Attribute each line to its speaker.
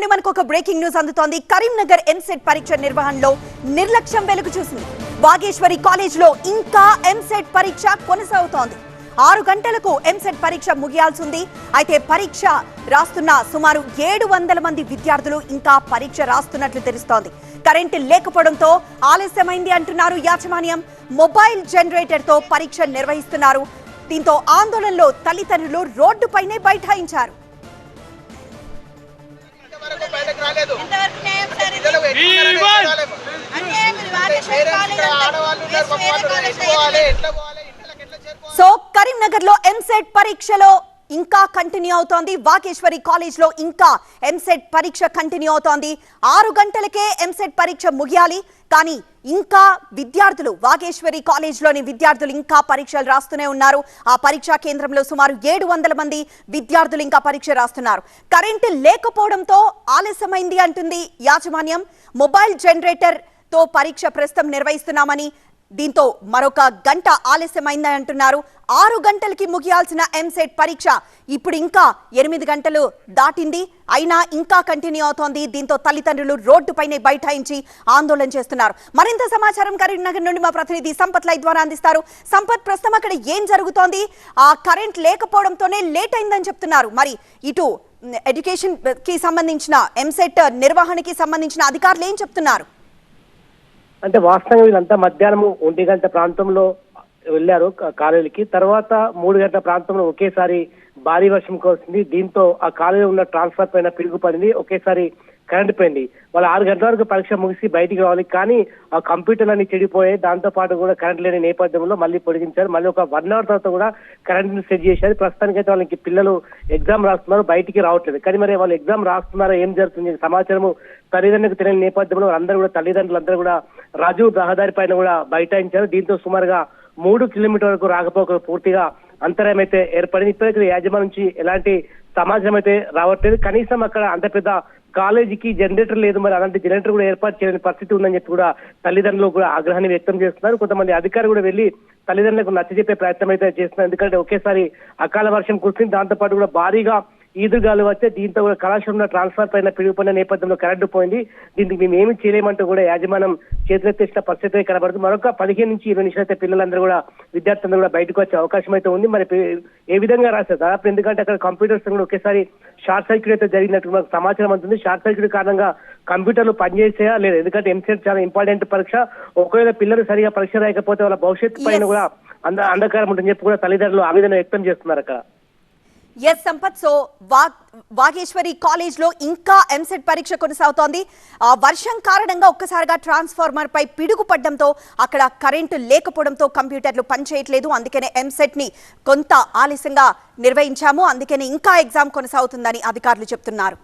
Speaker 1: నుండి మనకు ఒక బ్రేకింగ్ న్యూస్ అందుతోంది. కరీంనగర్ ఎంసెట్ పరీక్ష నిర్వహణలో నిర్లక్ష్యం వెలుగు చూసింది. వాగేశ్వరి కాలేజ్లో ఇంకా ఎంసెట్ పరీక్ష కొనసాగుతోంది. ఆరు గంటలకు ఎంసెట్ పరీక్ష ముగియాల్సింది. అయితే పరీక్ష రాస్తున్న సుమారు ఏడు వందల మంది విద్యార్థులు ఇంకా పరీక్ష రాస్తున్నట్లు తెలుస్తోంది. కరెంటు లేకపోవడంతో ఆలస్యమైంది అంటున్నారు యాజమాన్యం. మొబైల్ జనరేటర్తో పరీక్ష నిర్వహిస్తున్నారు. దీంతో ఆందోళనలో తల్లిదండ్రులు రోడ్డుపైనే బైఠాయించారు. సో కరీంనగర్లో ఎంసెట్ పరీక్షలో ఇంకా కంటిన్యూ అవుతోంది. వాకేశ్వరి కాలేజ్లో ఇంకా ఎంసెట్ పరీక్ష కంటిన్యూ అవుతోంది. ఆరు గంటలకే ఎంసెట్ పరీక్ష ముగియాలి. కానీ ఇంకా విద్యార్థులు వాగేశ్వరి కాలేజ్లోని విద్యార్థులు ఇంకా పరీక్షలు రాస్తూనే ఉన్నారు. ఆ పరీక్షా కేంద్రంలో సుమారు ఏడు వందల మంది విద్యార్థులు ఇంకా పరీక్ష రాస్తున్నారు. కరెంటు లేకపోవడంతో ఆలస్యమైంది అంటుంది యాజమాన్యం. మొబైల్ జనరేటర్తో పరీక్ష ప్రస్తుతం నిర్వహిస్తున్నామని దీంతో మరొక గంట ఆలస్యమైందని అంటున్నారు. ఆరు గంటలకి ముగియాల్సిన ఎంసెట్ పరీక్ష ఇప్పుడు ఇంకా ఎనిమిది గంటలు దాటింది. అయినా ఇంకా కంటిన్యూ అవుతోంది. దీంతో తల్లిదండ్రులు రోడ్డుపైనే బైఠాయించి ఆందోళన చేస్తున్నారు. మరింత సమాచారం కరీంనగర్ నుండి మా ప్రతినిధి సంపత్ లైవ్ ద్వారా అందిస్తారు. సంపత్ ప్రస్తుతం అక్కడ ఏం జరుగుతోంది? ఆ కరెంట్ లేకపోవడంతోనే లేట్ అయిందని చెప్తున్నారు. మరి ఇటు ఎడ్యుకేషన్కి సంబంధించిన ఎంసెట్ నిర్వహణకి సంబంధించిన అధికారులు ఏం చెప్తున్నారు?
Speaker 2: అంటే వాస్తవంగా వీళ్ళంతా మధ్యాహ్నం ఒంటి గంట ప్రాంతంలో వెళ్ళారు క- కాలేజీకి. తర్వాత మూడు గంటల ప్రాంతంలో ఒకేసారి భారీ వర్షం కురిసింది. దీంతో ఆ కాలేజీలో ఉన్న ట్రాన్స్ఫర్ పైన పిడుగు పడింది. ఒకేసారి కరెంట్ పోయింది. వాళ్ళు ఆరు గంటల వరకు పరీక్ష ముగిసి బయటికి రావాలి. కానీ ఆ కంప్యూటర్లు అన్ని చెడిపోయాయి. దాంతో పాటు కూడా కరెంట్ లేని నేపథ్యంలో మళ్ళీ పొడిగించారు. మళ్ళీ ఒక వన్ అవర్ తర్వాత కూడా కరెంట్ని సెట్ చేశారు. ప్రస్తుతానికైతే వాళ్ళకి పిల్లలు ఎగ్జామ్ రాస్తున్నారు. బయటికి రావట్లేదు. కానీ మరి వాళ్ళు ఎగ్జామ్ రాస్తున్నారో? ఏం జరుగుతుంది? సమాచారము తల్లిదండ్రులకు తెలియని నేపథ్యంలో అందరూ కూడా తల్లిదండ్రులందరూ కూడా రాజు రహదారి పైన కూడా బైఠాయించారు. దీంతో సుమారుగా మూడు కిలోమీటర్ వరకు రాకపోకలు పూర్తిగా అంతరాయం అయితే ఏర్పడింది. ఇప్పటికీ యాజమాన్యం నుంచి ఎలాంటి సమాజం అయితే రావట్లేదు. కనీసం అక్కడ అంత పెద్ద కాలేజీకి జనరేటర్ లేదు మరి అలాంటి జనరేటర్ కూడా ఏర్పాటు చేయలేని పరిస్థితి ఉందని చెప్పి కూడా తల్లిదండ్రులు కూడా ఆగ్రహాన్ని వ్యక్తం చేస్తున్నారు. కొంతమంది అధికారులు కూడా వెళ్ళి తల్లిదండ్రులకు నచ్చజెప్పే ప్రయత్నం అయితే చేస్తున్నారు. ఎందుకంటే ఒకేసారి అకాల వర్షం కురిసింది దాంతో పాటు కూడా భారీగా ఈదుగాలు వచ్చే దీంతో కూడా కళాశాలలో ట్రాన్స్ఫర్ పైన పిడుగుపడిన నేపథ్యంలో కరెంటు పోయింది. దీనికి మేము ఏమి చేయలేమంటూ కూడా యాజమాన్యం చేతులెత్తేసిన పరిస్థితి కనబడుతుంది. మరొక పదిహేను నుంచి ఇరవై నిమిషాలు అయితే పిల్లలందరూ కూడా విద్యార్థులందరూ కూడా బయటకు వచ్చే అవకాశం అయితే ఉంది. మరి ఏ విధంగా రాశారు? దాదాపు ఎందుకంటే అక్కడ కంప్యూటర్స్ కూడా ఒకేసారి షార్ట్ సర్క్యూట్ అయితే జరిగినట్టు మనకు సమాచారం అందుతుంది. షార్ట్ సర్క్యూట్ కారణంగా కంప్యూటర్లు పనిచేసాయా లేదు? ఎందుకంటే ఎంసెట్ చాలా ఇంపార్టెంట్ పరీక్ష. ఒకవేళ పిల్లలు సరిగా పరీక్ష రాయకపోతే వాళ్ళ భవిష్యత్తు పైన. కూడా అంద అంధకారం ఉంటుందని చెప్పి కూడా తల్లిదండ్రులు ఆవేదన వ్యక్తం చేస్తున్నారు అక్కడ.
Speaker 1: ఎస్ సంపత్ సో వాగేశ్వరి కాలేజ్లో ఇంకా ఎంసెట్ పరీక్ష కొనసాగుతోంది. వర్షం కారణంగా ఒక్కసారిగా ట్రాన్స్ఫార్మర్ పై పిడుగు పడడంతో అక్కడ కరెంటు లేకపోవడంతో కంప్యూటర్లు పనిచేయట్లేదు. అందుకనే ఎంసెట్ని కొంత ఆలస్యంగా నిర్వహించాము. అందుకని ఇంకా ఎగ్జామ్ కొనసాగుతుందని అధికారులు చెప్తున్నారు.